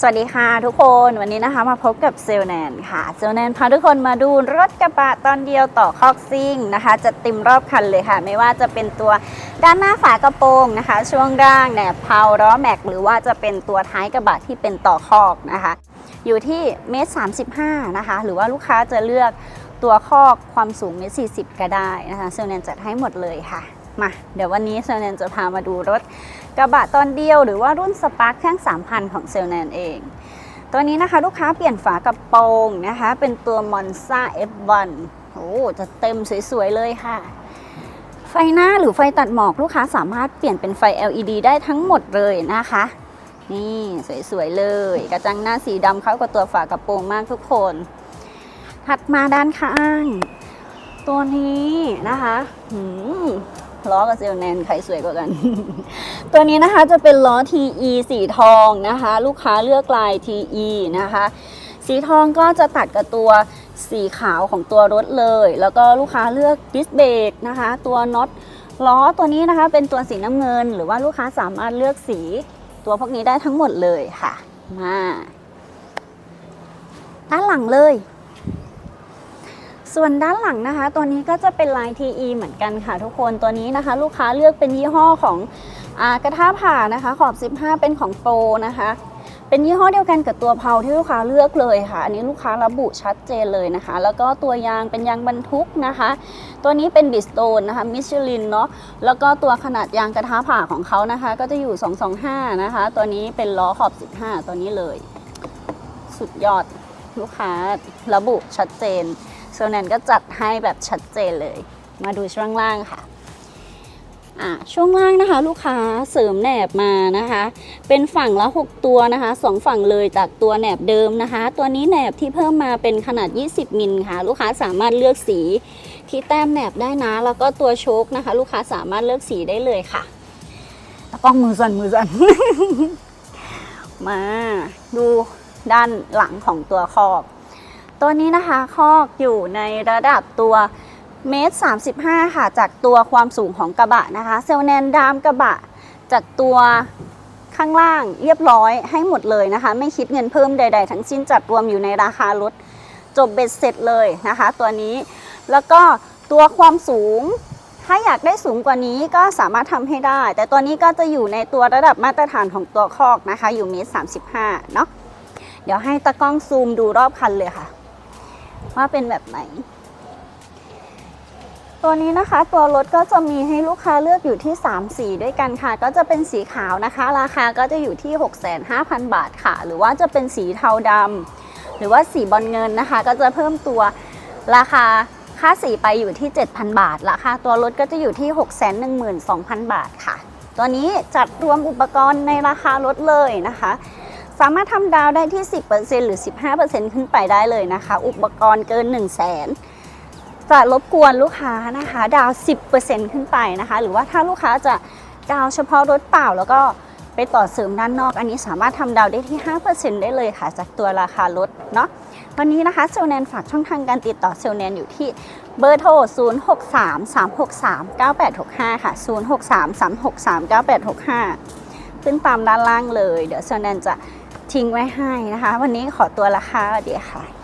สวัสดีค่ะทุกคนวันนี้นะคะมาพบกับเซลแนนค่ะเซลแนนพาทุกคนมาดูรถกระบะตอนเดียวต่อคอกซิ่งนะคะ จะเต็มรอบคันเลยค่ะ ไม่ว่าจะเป็นตัวด้านหน้าฝากระโปรงนะคะ ช่วงล่างแหนบเพาล้อแม็ก หรือว่าจะเป็นตัวท้ายกระบะที่เป็นต่อคอกนะคะ อยู่ที่เมตรสามสิบห้านะคะ หรือว่าลูกค้าจะเลือกตัวคอกความสูงเมตรสี่สิบก็ได้นะคะเซลแนนจัดให้หมดเลยค่ะ มา เดี๋ยววันนี้เซลแนนจะพามาดูรถกระบะตอนเดียวหรือว่ารุ่นสปาร์คเครื่อง 3,000 ของเซลแนนเอง ตัวนี้นะคะลูกค้าเปลี่ยนฝากระโปรงนะคะ เป็นตัว Monza F1 โอ้จะเต็มสวย ๆ เลยค่ะ ไฟหน้าหรือไฟตัดหมอกลูกค้าสามารถเปลี่ยนเป็นไฟ LED ได้ทั้งหมดเลยนะคะ นี่สวย ๆ เลย กระจังหน้าสีดำเข้ากับตัวฝากระโปรงมากทุกคน ถัดมาด้านข้าง ตัวนี้นะคะหืม ล้อกับเซลแนนใครสวยกว่ากัน ตัวนี้นะคะจะเป็นล้อ TE สีทองนะคะ ลูกค้าเลือกลาย TE นะคะ สีทองก็จะตัดกับตัวสีขาวของตัวรถเลย แล้วก็ลูกค้าเลือกดิสเบรกนะคะ ตัวน็อตล้อตัวนี้นะคะ เป็นตัวสีน้ำเงิน หรือว่าลูกค้าสามารถเลือกสีตัวพวกนี้ได้ทั้งหมดเลยค่ะ มาด้านหลังเลย ส่วนด้านหลังนะคะ ตัวนี้ก็จะเป็นลาย TE เหมือนกันค่ะทุกคนตัวนี้นะคะ ลูกค้าเลือกเป็นยี่ห้อของอกระทะผ่านะคะ ขอบ 15 เป็นของโปรนะคะ เป็นยี่ห้อเดียวกันกับตัวเพาที่ลูกค้าเลือกเลยค่ะ อันนี้ลูกค้าระบุชัดเจนเลยนะคะ แล้วก็ตัวยางเป็นยางบรรทุกนะคะ ตัวนี้เป็นบิสโตนนะคะมิชลินเนาะแล้วก็ตัวขนาดยางกระทะผ่าของเขานะคะ ก็จะอยู่ 225 นะคะ ตัวนี้เป็นล้อขอบ 15 ตัวนี้เลย สุดยอดลูกค้าระบุชัดเจน โซนันก็จัดให้แบบชัดเจนเลย มาดูช่วงล่างค่ะอ่าช่วงล่างนะคะ ลูกค้าเสริมแหนบมานะคะ เป็นฝั่งละ 6 ตัวนะคะสองฝั่งเลยจากตัวแหนบเดิมนะคะ ตัวนี้แหนบที่เพิ่มมาเป็นขนาด 20 มิลค่ะ ลูกค้าสามารถเลือกสีที่แต้มแหนบได้นะ แล้วก็ตัวโชคนะคะ ลูกค้าสามารถเลือกสีได้เลยค่ะตะกล้องมือสั่นมือสั่นมาดูด้านหลังของตัวคอก ตัวนี้นะคะคอกอยู่ในระดับตัวเมตร35ค่ะ จากตัวความสูงของกระบะนะคะ เซลแนนดามกระบะ จากตัวข้างล่างเรียบร้อยให้หมดเลยนะคะ ไม่คิดเงินเพิ่มใด ๆ ทั้งสิ้นจัดรวมอยู่ในราคารถจบเบ็ดเสร็จเลยนะคะ ตัวนี้แล้วก็ตัวความสูง ถ้าอยากได้สูงกว่านี้ก็สามารถทำให้ได้ แต่ตัวนี้ก็จะอยู่ในตัวระดับมาตรฐานของตัวคอกนะคะ อยู่เมตร35เนาะเดี๋ยวให้ตากล้องซูมดูรอบคันเลยค่ะ ว่าเป็นแบบไหน ตัวนี้นะคะตัวรถก็จะมีให้ลูกค้าเลือกอยู่ที่ 3 สีด้วยกันค่ะ ก็จะเป็นสีขาวนะคะ ราคาก็จะอยู่ที่ 65,000 บาทค่ะ หรือว่าจะเป็นสีเทาดำหรือว่าสีบอลเงินนะคะ ก็จะเพิ่มตัวราคาค่าสีไปอยู่ที่ 7,000 บาท ราคาตัวรถก็จะอยู่ที่ 612,000 บาทค่ะ ตัวนี้จัดรวมอุปกรณ์ในราคารถเลยนะคะ สามารถทำดาวได้ที่ 10%หรือ 15%ขึ้นไปได้เลยนะคะ อุปกรณ์เกิน 1 0 0 0 0แสนจะรบกวนลูกค้านะคะ ดาว 10%ขึ้นไปนะคะ หรือว่าถ้าลูกค้าจะดาวเฉพาะรถเปล่าแล้วก็ไปต่อเสริมด้านนอก อันนี้สามารถทำดาวได้ที่ 5%ได้เลยค่ะ จากตัวราคารถเนาะวันนี้นะคะเซลแนนฝากช่องทางการติดต่อเซลแนนอยู่ที่เบอร์โทร 0633639865 ค่ะ 0633639865 ขึ้นตามด้านล่างเลย เดี๋ยวเซลแนนจะ ทิ้งไว้ให้นะคะ วันนี้ขอตัวละค่ะเดี๋ยวค่ะ